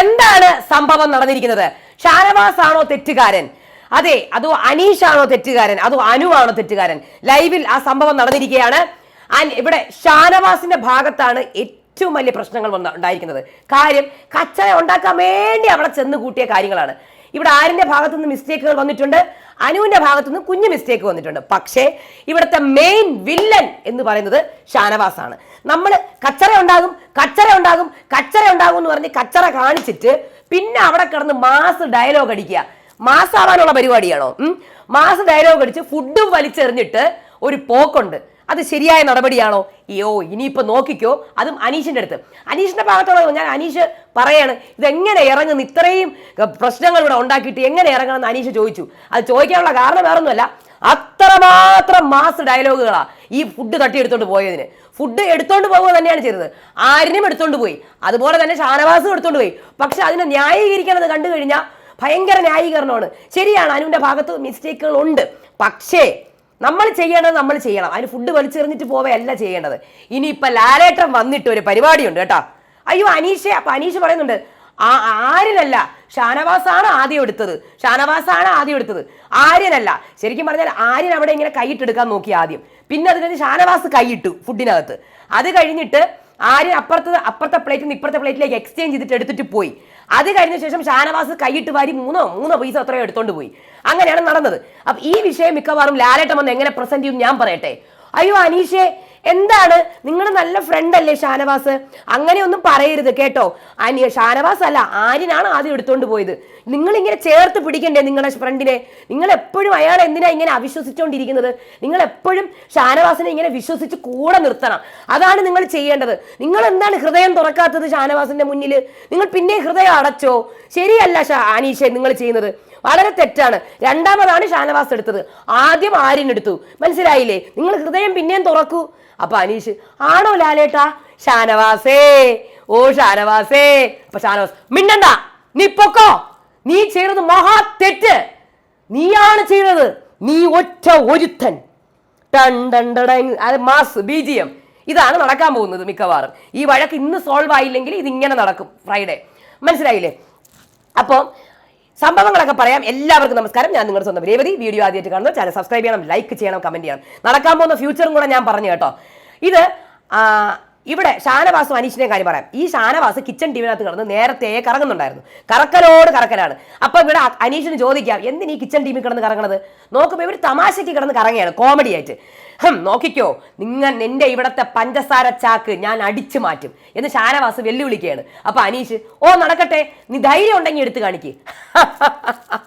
എന്താണ് സംഭവം നടന്നിരിക്കുന്നത്? ഷാനവാസ് ആണോ തെറ്റുകാരൻ? അതെ അതോ അനീഷ് ആണോ തെറ്റുകാരൻ? അതോ അനു ആണോ തെറ്റുകാരൻ? ലൈവിൽ ആ സംഭവം നടന്നിരിക്കുകയാണ്. ഇവിടെ ഷാനവാസിന്റെ ഭാഗത്താണ് ഏറ്റവും വലിയ പ്രശ്നങ്ങൾ ഉണ്ടായിരിക്കുന്നത്. കാര്യം കച്ചറ ഉണ്ടാക്കാൻ വേണ്ടി അവിടെ ചെന്ന് കൂട്ടിയ കാര്യങ്ങളാണ്. ഇവിടെ ആരിന്റെ ഭാഗത്തുനിന്ന് മിസ്റ്റേക്കുകൾ വന്നിട്ടുണ്ട്? അനുവിന്റെ ഭാഗത്തുനിന്ന് കുഞ്ഞു മിസ്റ്റേക്ക് വന്നിട്ടുണ്ട്. പക്ഷേ ഇവിടുത്തെ മെയിൻ വില്ലൻ എന്ന് പറയുന്നത് ഷാനവാസ് ആണ് നമ്മൾ കച്ചറ ഉണ്ടാകും കച്ചറ ഉണ്ടാകും കച്ചറ ഉണ്ടാകും എന്ന് പറഞ്ഞ് കച്ചറ കാണിച്ചിട്ട് പിന്നെ അവിടെ കിടന്ന് മാസ് ഡയലോഗ് അടിക്കുക. മാസാവാനുള്ള പരിപാടിയാണോ? മാസ് ഡയലോഗ് അടിച്ച് ഫുഡും വലിച്ചെറിഞ്ഞിട്ട് ഒരു പോക്കുണ്ട്. അത് ശരിയായ നടപടിയാണോ? അയ്യോ ഇനിയിപ്പോൾ നോക്കിക്കോ. അതും അനീഷിന്റെ അടുത്ത്. അനീഷിന്റെ ഭാഗത്തോളം ഞാൻ അനീഷ് പറയാണ് ഇതെങ്ങനെ ഇറങ്ങുന്നു? ഇത്രയും പ്രശ്നങ്ങൾ ഇവിടെ ഉണ്ടാക്കിയിട്ട് എങ്ങനെ ഇറങ്ങണമെന്ന് അനീഷ് ചോദിച്ചു. അത് ചോദിക്കാനുള്ള കാരണം വേറൊന്നുമല്ല. അത്രമാത്രം മാസ് ഡയലോഗുകളാ ഈ ഫുഡ് തട്ടിയെടുത്തോണ്ട് പോയതിന്. ഫുഡ് എടുത്തോണ്ട് പോകുക തന്നെയാണ് ചെയ്തത്. ആരിനും എടുത്തോണ്ട് പോയി. അതുപോലെ തന്നെ ഷാനവാസും എടുത്തോണ്ട് പോയി. പക്ഷെ അതിനെ ന്യായീകരിക്കണത് കണ്ടു കഴിഞ്ഞാൽ ഭയങ്കര ന്യായീകരണമാണ്. ശരിയാണ് അനുവിന്റെ ഭാഗത്ത് മിസ്റ്റേക്കുകൾ ഉണ്ട്. പക്ഷേ നമ്മൾ ചെയ്യേണ്ടത് നമ്മൾ ചെയ്യണം. അതിന് ഫുഡ് വലിച്ചെറിഞ്ഞിട്ട് പോവുകയല്ല ചെയ്യേണ്ടത്. ഇനിയിപ്പോൾ ലാലേട്ടൻ വന്നിട്ട് ഒരു പരിപാടിയുണ്ട് കേട്ടോ. അയ്യോ അനീഷെ അപ്പൊ അനീഷ് പറയുന്നുണ്ട് ആ ആര്യനല്ല ഷാനവാസാണ് ആദ്യം എടുത്തത്. ഷാനവാസാണ് ആദ്യം എടുത്തത്. ആര്യനല്ല. ശരിക്കും പറഞ്ഞാൽ ആര്യൻ അവിടെ ഇങ്ങനെ കൈയിട്ടെടുക്കാൻ നോക്കി ആദ്യം. പിന്നെ അത് കഴിഞ്ഞ് ഷാനവാസ് കൈയിട്ടു ഫുഡിനകത്ത്. അത് കഴിഞ്ഞിട്ട് ആര്യൻ അപ്പുറത്ത് അപ്പുറത്തെ പ്ലേറ്റിൽ നിന്ന് ഇപ്പുറത്തെ പ്ലേറ്റിലേക്ക് എക്സ്ചേഞ്ച് ചെയ്തിട്ട് എടുത്തിട്ട് പോയി. അത് കഴിഞ്ഞ ശേഷം ഷാനവാസ് കൈയിട്ട് വാരി മൂന്നോ മൂന്നോ പൈസ അത്രയോ എടുത്തോണ്ട് പോയി. അങ്ങനെയാണ് നടന്നത്. അപ്പൊ ഈ വിഷയം മിക്കവാറും ലാലേട്ടം വന്ന് എങ്ങനെ പ്രസന്റ് ചെയ്യും ഞാൻ പറയട്ടെ. അയ്യോ അനീഷേ എന്താണ്? നിങ്ങൾ നല്ല ഫ്രണ്ട് അല്ലേ ഷാനവാസ്? അങ്ങനെ ഒന്നും പറയരുത് കേട്ടോ. ആനിയ ഷാനവാസ് അല്ല ആര്യനാണ് ആദ്യം എടുത്തോണ്ട് പോയത്. നിങ്ങൾ ഇങ്ങനെ ചേർത്ത് പിടിക്കണ്ടേ നിങ്ങളുടെ ഫ്രണ്ടിനെ നിങ്ങൾ എപ്പോഴും അയാൾ എന്തിനാ ഇങ്ങനെ അവിശ്വസിച്ചുകൊണ്ടിരിക്കുന്നത് നിങ്ങൾ എപ്പോഴും ഷാനവാസിനെ ഇങ്ങനെ വിശ്വസിച്ച് കൂടെ നിർത്തണം. അതാണ് നിങ്ങൾ ചെയ്യേണ്ടത്. നിങ്ങൾ എന്താണ് ഹൃദയം തുറക്കാത്തത് ഷാനവാസിന്റെ മുന്നിൽ നിങ്ങൾ പിന്നെ ഹൃദയം അടച്ചോ? ശരിയല്ല ഷാ ആനീഷ നിങ്ങൾ ചെയ്യുന്നത്. വളരെ തെറ്റാണ്. രണ്ടാമതാണ് ഷാനവാസ് എടുത്തത്. ആദ്യം ആര്യൻ എടുത്തു. മനസ്സിലായില്ലേ? നിങ്ങൾ ഹൃദയം പിന്നെയും തുറക്കൂ. അപ്പൊ അനീഷ് ആണോ ലാലേട്ടാ? ഷാനവാസേ. ഓ ഷാനവാസേ. അപ്പൊ ഷാനവാസ് മിണ്ടണ്ട. നീ പൊക്കോ. നീ ചെയ്തത് മഹാ തെറ്റ്. നീയാണ് ചെയ്തത്. നീ ഒറ്റ ഒരുത്തൻ. Ton. Mass B G M ഇതാണ് നടക്കാൻ പോകുന്നത് മിക്കവാറും. ഈ വഴക്ക് ഇന്ന് സോൾവ് ആയില്ലെങ്കിൽ ഇതിങ്ങനെ നടക്കും ഫ്രൈഡേ. മനസ്സിലായില്ലേ? അപ്പോൾ സംഭവങ്ങളൊക്കെ പറയാം. എല്ലാവർക്കും നമസ്കാരം. ഞാൻ നിങ്ങളുടെ സ്വന്തം രേവതി. വീഡിയോ ആദ്യമായിട്ട് കാണുന്നത് ചാനൽ സബ്സ്ക്രൈബ് ചെയ്യണം ലൈക്ക് ചെയ്യണം കമന്റ് ചെയ്യണം. നടക്കാൻ പോകുന്ന ഫ്യൂച്ചറും കൂടെ ഞാൻ പറഞ്ഞു കേട്ടോ. ഇത് ഇവിടെ ഷാനവാസും അനീഷിനെ കാര്യം പറയാം. ഈ ഷാനവാസ് കിച്ചൺ ടീമിനകത്ത് കിടന്ന് നേരത്തെ കറങ്ങുന്നുണ്ടായിരുന്നു. കറക്കലോട് കറക്കലാണ്. അപ്പൊ ഇവിടെ അനീഷിന് ചോദിക്കാം എന്തിനീ കിച്ചൺ ടീമിൽ കിടന്ന് കറങ്ങണത്? നോക്കുമ്പോൾ ഇവർ തമാശയ്ക്ക് കിടന്ന് കറങ്ങുകയാണ് കോമഡി ആയിട്ട്. ഹം നോക്കിക്കോ നിങ്ങൾ എന്റെ ഇവിടത്തെ പഞ്ചസാര ചാക്ക് ഞാൻ അടിച്ചു മാറ്റും എന്ന് ഷാനവാസ് വെല്ലുവിളിക്കുകയാണ്. അപ്പൊ അനീഷ് ഓ നടക്കട്ടെ നീ ധൈര്യം ഉണ്ടെങ്കിൽ എടുത്ത് കാണിക്ക്.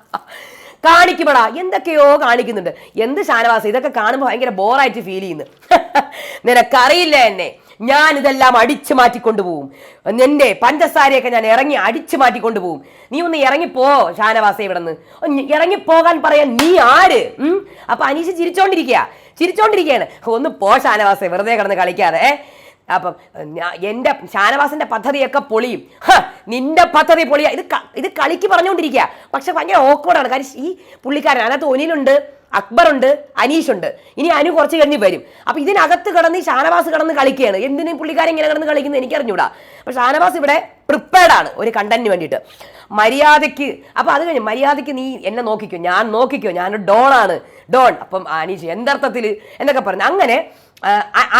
കാണിക്കുമടാ എന്തൊക്കെയോ കാണിക്കുന്നുണ്ട്. എന്ത് ഷാനവാസ് ഇതൊക്കെ കാണുമ്പോൾ ഭയങ്കര ബോറായിട്ട് ഫീൽ ചെയ്യുന്നു. നിനക്കറിയില്ല എന്നെ. ഞാൻ ഇതെല്ലാം അടിച്ചു മാറ്റിക്കൊണ്ടുപോകും. നിന്റെ പഞ്ചസാരയൊക്കെ ഞാൻ ഇറങ്ങി അടിച്ചു മാറ്റിക്കൊണ്ടുപോകും. നീ ഒന്ന് ഇറങ്ങിപ്പോ ഷാനവാസ ഇവിടെ നിന്ന് ഇറങ്ങിപ്പോകാൻ പറയാൻ നീ ആര്? അപ്പൊ അനീഷ് ചിരിച്ചോണ്ടിരിക്കുക ചിരിച്ചോണ്ടിരിക്കുകയാണ് ഒന്ന് പോ ഷാനവാസ വെറുതെ കിടന്ന് കളിക്കാതെ? അപ്പം എന്റെ ഷാനവാസിന്റെ പദ്ധതിയൊക്കെ പൊളിയും. നിന്റെ പദ്ധതി പൊളിയ. ഇത് ഇത് കളിക്ക് പറഞ്ഞുകൊണ്ടിരിക്കുക പക്ഷെ ഭയങ്കര ഓക്കോടാണ് കാര്യം ഈ പുള്ളിക്കാരൻ അതിനകത്ത് ഒനിലുണ്ട്. അക്ബറുണ്ട് അനീഷുണ്ട്. ഇനി അനു കുറച്ച് കഴിഞ്ഞ് വരും. അപ്പൊ ഇതിനകത്ത് കിടന്ന് ഷാനവാസ് കിടന്ന് കളിക്കുകയാണ്. എന്തിനും പുള്ളിക്കാരൻ ഇങ്ങനെ കിടന്ന് കളിക്കുന്നത് എനിക്ക് അറിഞ്ഞൂടാ അപ്പൊ ഷാനവാസ് ഇവിടെ പ്രിപ്പയർഡ് ആണ് ഒരു കണ്ടന്റിന് വേണ്ടിയിട്ട്. മര്യാദയ്ക്ക് അപ്പൊ അത് കഴിഞ്ഞ് മര്യാദയ്ക്ക് നീ എന്നെ നോക്കിക്കോ. ഞാൻ നോക്കിക്കോ. ഞാൻ ഡോൺ ആണ്. ഡോൺ. അപ്പം അനീഷ് എന്തർത്ഥത്തിൽ എന്നൊക്കെ പറഞ്ഞു. അങ്ങനെ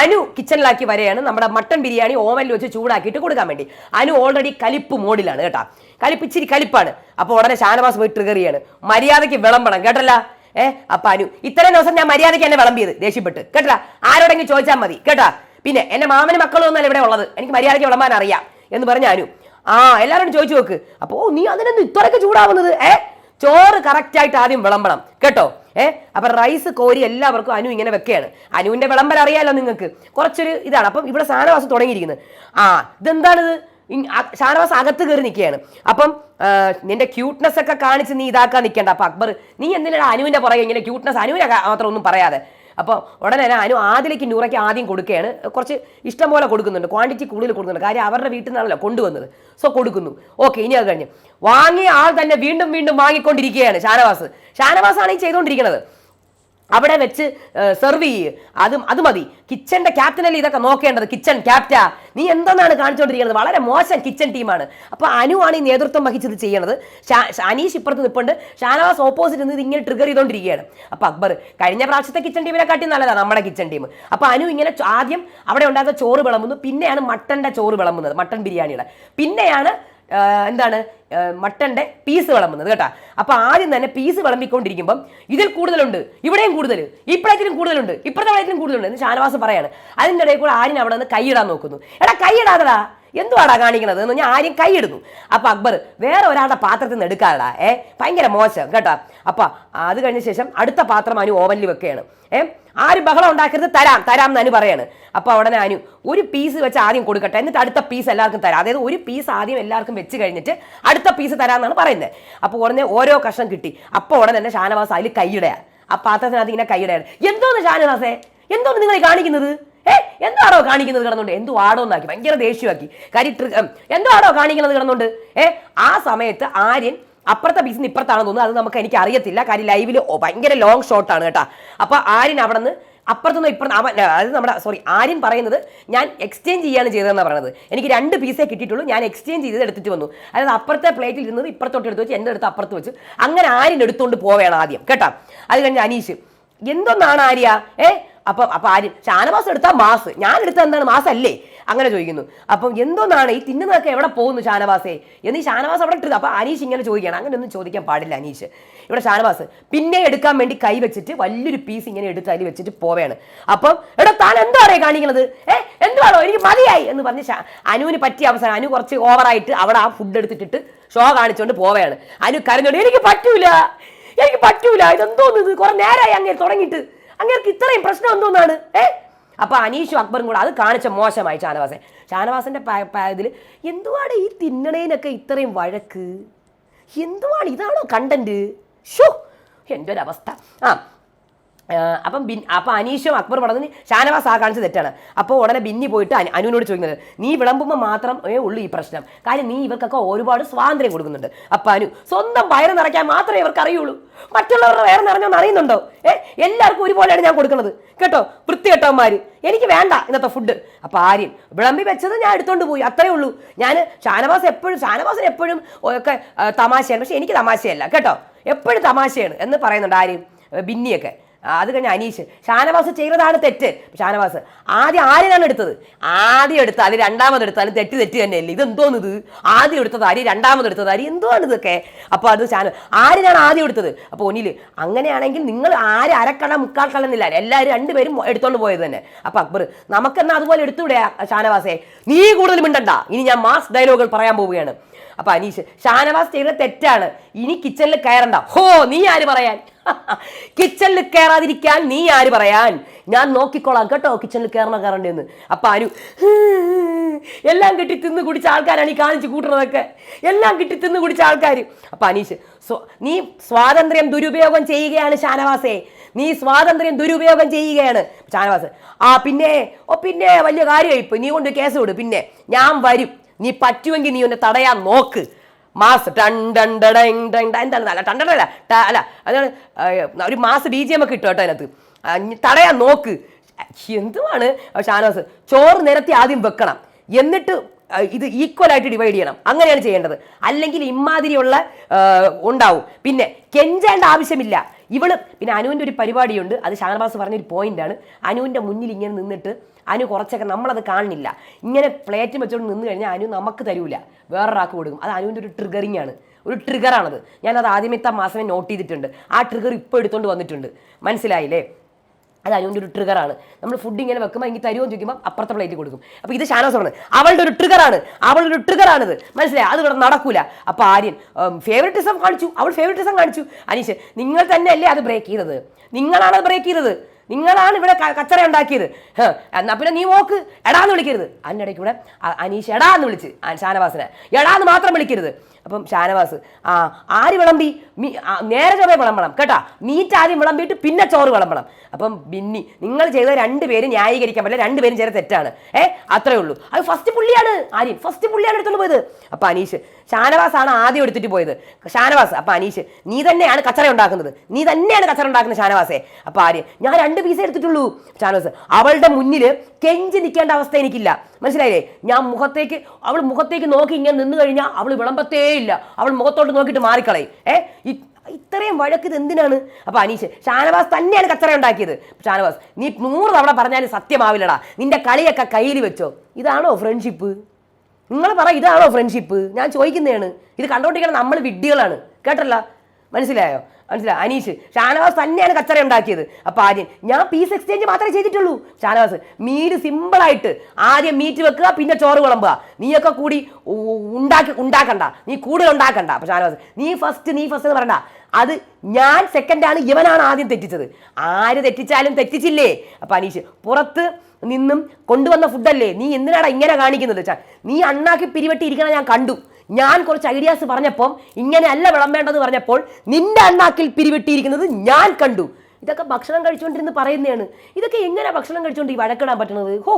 അനു കിച്ചണിലാക്കി വരെയാണ് നമ്മുടെ മട്ടൺ ബിരിയാണി ഓവനിൽ വെച്ച് ചൂടാക്കിയിട്ട് കൊടുക്കാൻ വേണ്ടി. അനു ഓൾറെഡി കലിപ്പ് മോഡിലാണ് കേട്ടാ. കലിപ്പ് ഇച്ചിരി കലിപ്പാണ്. അപ്പോൾ ഉടനെ ഷാനവാസ് പോയി ട്രിഗർ ചെയ്യാണ്. മര്യാദയ്ക്ക് വിളമ്പണം. കേട്ടല്ല? ഏ അപ്പൊ അനു ഇത്രയും ദിവസം ഞാൻ മര്യാദയ്ക്ക് എന്നെ വിളമ്പിയത് ദേഷ്യപ്പെട്ട്. കേട്ടാ ആരോടെങ്കിലും ചോദിച്ചാൽ മതി. കേട്ടാ പിന്നെ എന്റെ മാമന് മക്കളും ഒന്നല്ല ഇവിടെ ഉള്ളത്? എനിക്ക് മര്യാദയ്ക്ക് വിളമ്പാൻ അറിയാം എന്ന് പറഞ്ഞ അനു. ആ എല്ലാവരോടും ചോദിച്ചു നോക്ക്. അപ്പോ നീ അതിനൊന്നും ഇത്രയൊക്കെ ചൂടാവുന്നത്? ഏ ചോറ് കറക്റ്റ് ആയിട്ട് ആദ്യം വിളമ്പണം. കേട്ടോ? ഏ അപ്പൊ റൈസ് കോരി എല്ലാവർക്കും അനു ഇങ്ങനെ വെക്കുകയാണ്. അനുവിന്റെ വിളമ്പരം അറിയാലോ നിങ്ങൾക്ക്? കുറച്ചൊരു ഇതാണ്. അപ്പം ഇവിടെ സാധനവാസം തുടങ്ങിയിരിക്കുന്നത് ആ ഇതെന്താണിത്? ഷാനവാസ് അകത്ത് കയറി നിൽക്കുകയാണ് അപ്പം നിന്റെ ക്യൂട്ട്നെസ് ഒക്കെ കാണിച്ച് നീ ഇതാക്കാൻ നിൽക്കേണ്ട. അപ്പം അക്ബർ നീ എന്തിനാണ് അനുവിന്റെ പുറകെ ഇങ്ങനെ ക്യൂട്ട്നെസ് അനുവിനെ മാത്രം ഒന്നും പറയാതെ. അപ്പോൾ ഉടനെ തന്നെ അനു ആദിലേക്ക് നൂറയ്ക്ക് ആദ്യം കൊടുക്കുകയാണ്. കുറച്ച് ഇഷ്ടം പോലെ കൊടുക്കുന്നുണ്ട്. ക്വാണ്ടിറ്റി കൂടുതൽ കൊടുക്കുന്നുണ്ട്. കാര്യം അവരുടെ വീട്ടിൽ നിന്നാണല്ലോ കൊണ്ടുവന്നത്. സോ കൊടുക്കുന്നു. ഓക്കെ ഇനി അത് കഴിഞ്ഞ്. വാങ്ങിയ ആൾ തന്നെ വീണ്ടും വീണ്ടും വാങ്ങിക്കൊണ്ടിരിക്കുകയാണ് ഷാനവാസ്. ഷാനവാസാണ് ഈ ചെയ്തുകൊണ്ടിരിക്കുന്നത്. അവിടെ വെച്ച് സെർവ് ചെയ്യ്. അതും അത് മതി. കിച്ചന്റെ ക്യാപ്റ്റനല്ലേ ഇതൊക്കെ നോക്കേണ്ടത്? കിച്ചൺ ക്യാപ്റ്റ നീ എന്തെന്നാണ് കാണിച്ചുകൊണ്ടിരിക്കുന്നത് വളരെ മോശം കിച്ചൺ ടീമാണ് അപ്പൊ ആണ് ഈ നേതൃത്വം വഹിച്ചത് ചെയ്യണത്. അനീഷ് ഇപ്പുറത്ത് നിൽപ്പുണ്ട് ഷാനവാസ് ഓപ്പോസിറ്റ് നിന്ന് ഇങ്ങനെ ട്രിഗർ ചെയ്തുകൊണ്ടിരിക്കുകയാണ് അപ്പൊ അക്ബർ കഴിഞ്ഞ പ്രാവശ്യത്തെ കിച്ചൺ ടീമിനെ കാട്ടി നല്ലതാണ് നമ്മുടെ കിച്ചൺ ടീം അപ്പൊ അനു ഇങ്ങനെ ആദ്യം അവിടെ ഉണ്ടാകുന്ന ചോറ് വിളമ്പുന്നു. പിന്നെയാണ് മട്ടന്റെ ചോറ് വിളമ്പുന്നത് മട്ടൻ ബിരിയാണിയുടെ. പിന്നെയാണ് എന്താണ്? മട്ടന്റെ പീസ് വിളമ്പുന്നത് കേട്ടാ. അപ്പൊ ആദ്യം തന്നെ പീസ് വിളമ്പിക്കൊണ്ടിരിക്കുമ്പം ഇതിൽ കൂടുതലുണ്ട് ഇവിടെയും കൂടുതൽ ഇപ്പഴത്തിലും കൂടുതലുണ്ട് ഇപ്പഴത്തെ വളയത്തിലും കൂടുതലുണ്ട് എന്ന് ഷാനവാസ് പറയാണ്. അതിന്റെ ഇടയിൽ കൂടെ ആര്യൻ അവിടെ നിന്ന് കൈയിടാൻ നോക്കുന്നു. എടാ കൈയിടാതടാ. എന്തുവാടാ കാണിക്കണത് എന്ന് ഞാൻ ആര്യം കൈയിടുന്നു. അപ്പൊ അക്ബർ വേറെ ഒരാളുടെ പാത്രത്തിൽ നിന്ന് എടുക്കാടാ ഏ? ഭയങ്കര മോശം കേട്ടോ? അപ്പൊ അത് കഴിഞ്ഞ ശേഷം അടുത്ത പാത്രം അനു ഓവനിൽ വെക്കുകയാണ് ഏ? ആരും ബഹളം ഉണ്ടാക്കരുത് തരാം തരാം എന്ന് അനു പറയാണ്. അപ്പൊ ഉടനെ അനു ഒരു പീസ് വെച്ച് ആദ്യം കൊടുക്കട്ടെ എന്നിട്ട് അടുത്ത പീസ് എല്ലാവർക്കും തരാം. അതായത് ഒരു പീസ് ആദ്യം എല്ലാവർക്കും വെച്ച് കഴിഞ്ഞിട്ട് അടുത്ത പീസ് തരാമെന്നാണ് പറയുന്നത്. അപ്പോൾ ഉടനെ ഓരോ കഷ്ണം കിട്ടി. അപ്പോൾ ഉടനെ തന്നെ ഷാനവാസ് അതിൽ കൈയിടയാ ആ പാത്രത്തിനകത്ത് ഇങ്ങനെ കൈയിടയാണ് എന്തോന്ന് ഷാനവാസേ? എന്തോന്ന് നിങ്ങൾ കാണിക്കുന്നത്? എന്താണോ കാണിക്കുന്നത് കിടന്നുണ്ട് എന്തോ ആടോ എന്നാക്കി ഭയങ്കര ദേഷ്യമാക്കി. കാര്യം എന്തോ ആടോ കാണിക്കുന്നത് കിടന്നുണ്ട് ഏ ആ സമയത്ത് ആര്യൻ അപ്പുറത്തെ പീസിന് ഇപ്പുറത്താണ് തോന്നുന്നു. അത് നമുക്ക് എനിക്ക് അറിയത്തില്ല. കാര്യം ലൈവിൽ ഭയങ്കര ലോങ് ഷോട്ടാണ് കേട്ടോ. അപ്പൊ ആര്യൻ അവിടെ നിന്ന് അപ്പുറത്തുനിന്ന് ഇപ്പുറത്ത് അത് നമ്മുടെ സോറി ആര്യൻ പറയുന്നത് ഞാൻ എക്സ്ചേഞ്ച് ചെയ്യാണ് ചെയ്തതെന്നാണ് പറയുന്നത് എനിക്ക് രണ്ട് പീസേ കിട്ടിയിട്ടുള്ളൂ. ഞാൻ എക്സ്ചേഞ്ച് ചെയ്ത് എടുത്തിട്ട് വന്നു. അതായത് അപ്പുറത്തെ പ്ലേറ്റിൽ ഇരുന്നത് ഇപ്പുറത്തോട്ട് എടുത്ത് വെച്ച് എന്റെ അടുത്ത് അപ്പുറത്ത് വെച്ച്. അങ്ങനെ ആര്യൻ എടുത്തുകൊണ്ട് പോവുകയാണ് ആദ്യം കേട്ടോ. അത് കഴിഞ്ഞ് അനീഷ് എന്തൊന്നാണ് ആര്യ? ഏ അപ്പം അപ്പം ആര്? ഷാനവാസ് എടുത്താൽ മാസ്. ഞാൻ എടുത്ത എന്താണ്? അല്ലേ അങ്ങനെ ചോദിക്കുന്നു. അപ്പം എന്തോന്നാണ് ഈ തിന്നുന്നതൊക്കെ എവിടെ പോകുന്നു ഷാനവാസേ? എന്ന് ഈ ഷാനവാസ് അവിടെ ഇട്ടത് അപ്പം അനീഷ് ഇങ്ങനെ ചോദിക്കുകയാണ്. അങ്ങനെ ഒന്നും ചോദിക്കാൻ പാടില്ല അനീഷ്. ഇവിടെ ഷാനവാസ് പിന്നെ എടുക്കാൻ വേണ്ടി കൈ വെച്ചിട്ട് വലിയൊരു പീസ് ഇങ്ങനെ എടുത്ത് അതിൽ വെച്ചിട്ട് പോവുകയാണ് അപ്പം എടാ താൻ എന്താ കാണിക്കണത്? കാണിക്കുന്നത് ഏ എന്താണോ എനിക്ക് മതിയായി. എന്ന് പറഞ്ഞ് അനുവിന് പറ്റിയ അവസരം അനു കുറച്ച് ഓവറായിട്ട് അവിടെ ആ ഫുഡ് എടുത്തിട്ടിട്ട് ഷോ കാണിച്ചുകൊണ്ട് പോവുകയാണ് അനു കരഞ്ഞോണ്ട് എനിക്ക് പറ്റൂല. എനിക്ക് പറ്റൂല. ഇതെന്തോന്ന് ഇത്? കുറെ നേരമായി അങ്ങനെ തുടങ്ങിയിട്ട്. അങ്ങേർക്ക് ഇത്രയും പ്രശ്നം എന്തോന്നാണ്? ഏ? അപ്പൊ അനീഷും അക്ബറും കൂടെ അത് കാണിച്ച മോശമായി ഷാനവാസൻ. ഷാനവാസന്റെ ഇതിൽ എന്തുവാണ് ഈ തിന്നണേനൊക്കെ ഇത്രയും വഴക്ക്? എന്തുവാണ് ഇതാണോ കണ്ടന്റ് ഷോ എന്റെ ഒരു അവസ്ഥ ആ ആ, അപ്പം ബിൻ അപ്പം അനീഷും അക്ബർ പറഞ്ഞതിന് ഷാനവാസ് ആ കാണിച്ച് തെറ്റാണ്. അപ്പോൾ ഉടനെ ബിന്നി പോയിട്ട് അനു അനുവിനോട് ചോദിക്കുന്നത് നീ വിളമ്പുമ്പോൾ മാത്രം ഏ ഉള്ളൂ ഈ പ്രശ്നം. കാര്യം നീ ഇവർക്കൊക്കെ ഒരുപാട് സ്വാതന്ത്ര്യം കൊടുക്കുന്നുണ്ട്. അപ്പം അനു സ്വന്തം വയറ് നിറയ്ക്കാൻ മാത്രമേ ഇവർക്ക് അറിയുള്ളൂ. മറ്റുള്ളവരുടെ വയറ് നിറഞ്ഞോന്ന് അറിയുന്നുണ്ടോ? ഏ എല്ലാവർക്കും ഒരുപോലെയാണ് ഞാൻ കൊടുക്കുന്നത്. കേട്ടോ? വൃത്തികെട്ടവന്മാർ എനിക്ക് വേണ്ട ഇന്നത്തെ ഫുഡ്. അപ്പം ആര്യൻ വിളമ്പി വെച്ചത് ഞാൻ എടുത്തോണ്ട് പോയി. അത്രേ ഉള്ളൂ. ഞാൻ ഷാനവാസ് എപ്പോഴും ഷാനവാസിന് എപ്പോഴും ഒക്കെ തമാശയാണ്. പക്ഷെ എനിക്ക് തമാശയല്ല. കേട്ടോ? എപ്പോഴും തമാശയാണ്. എന്ന് പറയുന്നുണ്ട് ആര്യം ബിന്നിയൊക്കെ. അത് കഴിഞ്ഞ അനീഷ്. ഷാനവാസ് ചെയ്തതാണ് തെറ്റ്. ഷാനവാസ് ആദ്യം ആര്യനാണ് എടുത്തത്. ആദ്യം എടുത്ത അത് രണ്ടാമത് എടുത്താലും തെറ്റ് തെറ്റ് തന്നെയല്ലേ? ഇത് എന്തോന്ന് ഇത് ആദ്യം എടുത്തത് ആര്? രണ്ടാമത് എടുത്തത് ആര്? ആണ് ഇതൊക്കെ അപ്പോൾ അത് ഷാന ആര്യനാണ് ആദ്യം എടുത്തത്. അപ്പോൾ ഒന്നിൽ അങ്ങനെയാണെങ്കിൽ നിങ്ങൾ ആര് അരക്കള മുക്കാൽ കള്ളന്നില്ല എല്ലാവരും രണ്ടുപേരും എടുത്തോണ്ട് പോയത് തന്നെ. അപ്പോൾ അക്ബർ നമുക്കെന്നാ അതുപോലെ എടുത്തുവിടെ ഷാനവാസേ? നീ കൂടുതൽ മിണ്ടണ്ട. ഇനി ഞാൻ മാസ് ഡയലോഗുകൾ പറയാൻ പോവുകയാണ്. അപ്പൊ അനീഷ് ഷാനവാസ് ചെയ്യുന്നത് തെറ്റാണ്. ഇനി കിച്ചണിൽ കയറണ്ട. ഹോ നീ ആര് പറയാൻ? കിച്ചണിൽ കയറാതിരിക്കാൻ നീ ആര് പറയാൻ? ഞാൻ നോക്കിക്കോളാം കേട്ടോ കിച്ചണിൽ കയറണ കയറണ്ടെന്ന്. അപ്പൊ അനു എല്ലാം കിട്ടി തിന്ന് കുടിച്ച ആൾക്കാരാണ് ഈ കാണിച്ച് കൂട്ടുന്നതൊക്കെ. എല്ലാം കിട്ടി തിന്ന് കുടിച്ച ആൾക്കാർ അപ്പൊ അനീഷ് നീ സ്വാതന്ത്ര്യം ദുരുപയോഗം ചെയ്യുകയാണ് ഷാനവാസേ. നീ സ്വാതന്ത്ര്യം ദുരുപയോഗം ചെയ്യുകയാണ് ഷാനവാസ്. ആ പിന്നെ ഓ പിന്നെ വലിയ കാര്യമായി ഇപ്പൊ നീ കൊണ്ട് കേസ് വിട്. പിന്നെ ഞാൻ വരും. നീ പറ്റുമെങ്കിൽ നീ ഒന്ന് തടയാൻ നോക്ക്. മാസ് എന്താണ്? അല്ല ടൺ അല്ല അതാണ് ഒരു മാസ് ബി ജി എം ഒക്കെ ഇട്ടു കേട്ടോ അതിനകത്ത്. തടയാൻ നോക്ക്. എന്തുമാണ് ഷാനവാസ് ചോറ് നിരത്തി ആദ്യം വെക്കണം. എന്നിട്ട് ഇത് ഈക്വൽ ആയിട്ട് ഡിവൈഡ് ചെയ്യണം. അങ്ങനെയാണ് ചെയ്യേണ്ടത്. അല്ലെങ്കിൽ ഇമ്മാതിരിയുള്ള ഉണ്ടാവും. പിന്നെ കെഞ്ചേണ്ട ആവശ്യമില്ല. ഇവൾ പിന്നെ അനുവിന്റെ ഒരു പരിപാടിയുണ്ട്. അത് ഷാനവാസ് പറഞ്ഞൊരു പോയിന്റാണ്. അനുവിന്റെ മുന്നിൽ ഇങ്ങനെ നിന്നിട്ട് അനു കുറച്ചൊക്കെ നമ്മളത് കാണുന്നില്ല. ഇങ്ങനെ പ്ലേറ്റ് വെച്ചുകൊണ്ട് നിന്ന് കഴിഞ്ഞാൽ അനു നമുക്ക് തരൂല. വേറൊരാൾക്ക് കൊടുക്കും. അത് അനുവിന്റെ ഒരു ട്രിഗറിങ് ആണ്. ഒരു ട്രിഗറാണത് ഞാനത് ആദ്യമത്തെ മാസമേ നോട്ട് ചെയ്തിട്ടുണ്ട്. ആ ട്രിഗർ ഇപ്പോൾ എടുത്തുകൊണ്ട് വന്നിട്ടുണ്ട്. മനസ്സിലായില്ലേ? അത് അനുവിന്റെ ഒരു ട്രിഗറാണ് നമ്മൾ ഫുഡ് ഇങ്ങനെ വെക്കുമ്പോൾ എനിക്ക് തരുമോ എന്ന് ചോദിക്കുമ്പോൾ അപ്പുറത്തെ പ്ലേറ്റ് കൊടുക്കും. അപ്പോൾ ഇത് ഷാനോസ് ആണ് അവളുടെ ഒരു ട്രിഗറാണ് അവളുടെ ഒരു ട്രിഗറാണിത് മനസ്സിലായി? അത് നടക്കൂല. അപ്പോൾ ആര്യൻ ഫേവററ്റിസം കാണിച്ചു. അവൾ ഫേവററ്റിസം കാണിച്ചു. അനീഷ് നിങ്ങൾ തന്നെയല്ലേ അത് ബ്രേക്ക് ചെയ്തത്? നിങ്ങളാണ് അത് ബ്രേക്ക് ചെയ്തത്. നിങ്ങളാണ് ഇവിടെ കച്ചറ ഉണ്ടാക്കിയത്. എന്നാൽ എന്നാ പിന്നെ നീ നോക്ക് എടാന്ന് വിളിക്കരുത്. അതിന്റെ ഇവിടെ അനീഷ് അനീഷ് എടാന്ന് വിളിച്ച് ഷാനവാസിനെ. എടാന്ന് മാത്രം വിളിക്കരുത്. അപ്പം ഷാനവാസ് ആ ആര് വിളമ്പി? നേരെ ചൊവ്വേ വിളമ്പണം കേട്ടാ. മീറ്റ് ആദ്യം വിളമ്പിയിട്ട് പിന്നെ ചോറ് വിളമ്പണം. അപ്പം ബിന്നി നിങ്ങൾ ചെയ്ത രണ്ട് പേര് ന്യായീകരിക്കാൻ പറ്റില്ല രണ്ടുപേരും ചെയ്ത തെറ്റാണ്. ഏ അത്രേ ഉള്ളൂ. അത് ഫസ്റ്റ് പുള്ളിയാണ് ആര്യൻ. ഫസ്റ്റ് പുള്ളിയാണ് എടുത്തോണ്ട് പോയത്. അപ്പം അനീഷ് ഷാനവാസ് ആണ് ആദ്യം എടുത്തിട്ട് പോയത്. ഷാനവാസ് അപ്പൊ അനീഷ് നീ തന്നെയാണ് കച്ചറ ഉണ്ടാക്കുന്നത്. നീ തന്നെയാണ് കച്ചറ ഉണ്ടാക്കുന്നത് ഷാനവാസെ. അപ്പൊ ആര് ഞാൻ രണ്ട് പീസേ എടുത്തിട്ടുള്ളൂ. ഷാനവാസ് അവളുടെ മുന്നിൽ കെഞ്ചി നിൽക്കേണ്ട അവസ്ഥ എനിക്കില്ല. മനസ്സിലായില്ലേ? ഞാൻ മുഖത്തേക്ക് അവൾ മുഖത്തേക്ക് നോക്കി ഇങ്ങനെ നിന്ന് കഴിഞ്ഞാൽ അവൾ വിളമ്പത്തേ ഇല്ല. അവൾ മുഖത്തോട്ട് നോക്കിയിട്ട് മാറിക്കളയും. ഏ? ഇത്രയും വഴക്ക് ഇത് എന്തിനാണ്? അപ്പൊ അനീഷ് ഷാനവാസ് തന്നെയാണ് കച്ചറ ഉണ്ടാക്കിയത്. ഷാനവാസ് നീ നൂറ് തവണ പറഞ്ഞാലും സത്യമാവില്ലടാ. നിന്റെ കളിയൊക്കെ കയ്യിൽ വെച്ചോ. ഇതാണോ ഫ്രണ്ട്ഷിപ്പ് നിങ്ങൾ പറ ഇതാണോ ഫ്രണ്ട്ഷിപ്പ് ഞാൻ ചോദിക്കുന്നതാണ്. ഇത് കണ്ടോണ്ടിരിക്കണം നമ്മൾ വിഡ്ഢികളാണ്. കേട്ടല്ല? മനസ്സിലായോ? മനസ്സിലായോ അനീഷ് ഷാനവാസ് തന്നെയാണ് കച്ചറ ഉണ്ടാക്കിയത്. അപ്പോൾ ആദ്യം ഞാൻ പീസ് എക്സ്ചേഞ്ച് മാത്രമേ ചെയ്തിട്ടുള്ളൂ. ഷാനവാസ് മീറ്റ് സിമ്പിളായിട്ട് ആദ്യം മീറ്റ് വെക്കുക പിന്നെ ചോറ് വിളമ്പുക. നീയൊക്കെ കൂടി ഉണ്ടാക്കി ഉണ്ടാക്കണ്ട. നീ കൂടുതൽ ഉണ്ടാക്കണ്ട. അപ്പോൾ ഷാനവാസ് നീ ഫസ്റ്റ് നീ ഫസ്റ്റ് എന്ന് പറയണ്ട. അത് ഞാൻ സെക്കൻഡാണ് ഇവനാണ് ആദ്യം തെറ്റിച്ചത്. ആര് തെറ്റിച്ചാലും തെറ്റിച്ചില്ലേ? അപ്പം അനീഷ് പുറത്ത് നിന്നും കൊണ്ടുവന്ന ഫുഡല്ലേ നീ എന്തിനാടാ ഇങ്ങനെ കാണിക്കുന്നത്? ചാ നീ അണ്ണാക്കി പിരിവെട്ടി ഇരിക്കണം ഞാൻ കണ്ടു. ഞാൻ കുറച്ച് ഐഡിയാസ് പറഞ്ഞപ്പം ഇങ്ങനെയല്ല വിളമ്പേണ്ടത് പറഞ്ഞപ്പോൾ നിന്റെ അണ്ണാക്കിൽ പിരിവെട്ടിയിരിക്കുന്നത് ഞാൻ കണ്ടു. ഇതൊക്കെ ഭക്ഷണം കഴിച്ചുകൊണ്ടിരുന്ന് പറയുന്നതാണ്. ഇതൊക്കെ എങ്ങനെ ഭക്ഷണം കഴിച്ചുകൊണ്ട് ഈ വഴക്കിടാൻ പറ്റണത്? ഹോ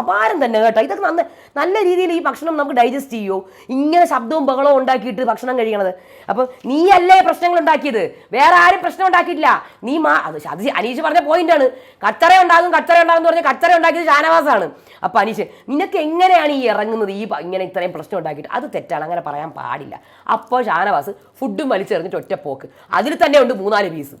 അപാരം തന്നെ കേട്ടോ. ഇതൊക്കെ നന്ന നല്ല രീതിയിൽ ഈ ഭക്ഷണം നമുക്ക് ഡൈജസ്റ്റ് ചെയ്യുമോ ഇങ്ങനെ ശബ്ദവും ബഹളവും ഉണ്ടാക്കിയിട്ട് ഭക്ഷണം കഴിക്കണത് അപ്പം നീയല്ലേ പ്രശ്നങ്ങൾ ഉണ്ടാക്കിയത്? വേറെ ആരും പ്രശ്നം ഉണ്ടാക്കിയിട്ടില്ല. നീ മാ അത് അത് അനീഷ് പറഞ്ഞ പോയിന്റാണ് കച്ചറ ഉണ്ടാകും കച്ചറ ഉണ്ടാകും എന്ന് പറഞ്ഞാൽ കച്ചറ ഉണ്ടാക്കിയത് ഷാനവാസാണ്. അപ്പം അനീഷ് നിനക്ക് എങ്ങനെയാണ് ഈ ഇറങ്ങുന്നത്? ഈ ഇങ്ങനെ ഇത്രയും പ്രശ്നം ഉണ്ടാക്കിയിട്ട്? അത് തെറ്റാണ് അങ്ങനെ പറയാൻ പാടില്ല. അപ്പോൾ ഷാനവാസ് ഫുഡും വലിച്ചെറിഞ്ഞിട്ട് ഒറ്റ പോക്ക്. അതിൽ തന്നെ ഉണ്ട് മൂന്നാൽ പീസ്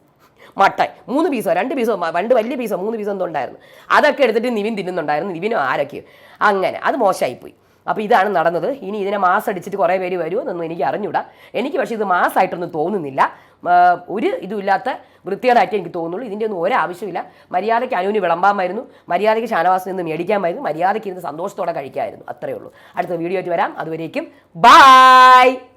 മട്ടൻ മൂന്ന് പീസോ രണ്ട് പീസോ രണ്ട് വലിയ പീസോ മൂന്ന് പീസോ എന്തോ ഉണ്ടായിരുന്നു. അതൊക്കെ എടുത്തിട്ട് നിവിൻ തിന്നുന്നുണ്ടായിരുന്നു. നിവിനും ആരൊക്കെ അങ്ങനെ. അത് മോശമായിപ്പോയി. അപ്പോൾ ഇതാണ് നടന്നത്. ഇനി ഇതിനെ മാസ് അടിച്ചിട്ട് കുറേ പേര് വരുമോ എന്നൊന്നും എനിക്ക് അറിഞ്ഞൂടാ. എനിക്ക് പക്ഷേ ഇത് മാസമായിട്ടൊന്നും തോന്നുന്നില്ല. ഒരു ഇതുമില്ലാത്ത വൃത്തികേടായിട്ട് എനിക്ക് തോന്നുള്ളൂ. ഇതിന്റെ ഒന്നും ഒരാവശ്യമില്ല മര്യാദയ്ക്ക് അനുവിന് വിളമ്പാമായിരുന്നു. മര്യാദയ്ക്ക് ഷാനവാസിൽ നിന്ന് മേടിക്കാമായിരുന്നു. മര്യാദയ്ക്ക് ഇരുന്ന് സന്തോഷത്തോടെ കഴിക്കാമായിരുന്നു. അത്രയേ ഉള്ളൂ. അടുത്ത വീഡിയോ ആയിട്ട് വരാം. അതുവരേക്കും ബായ്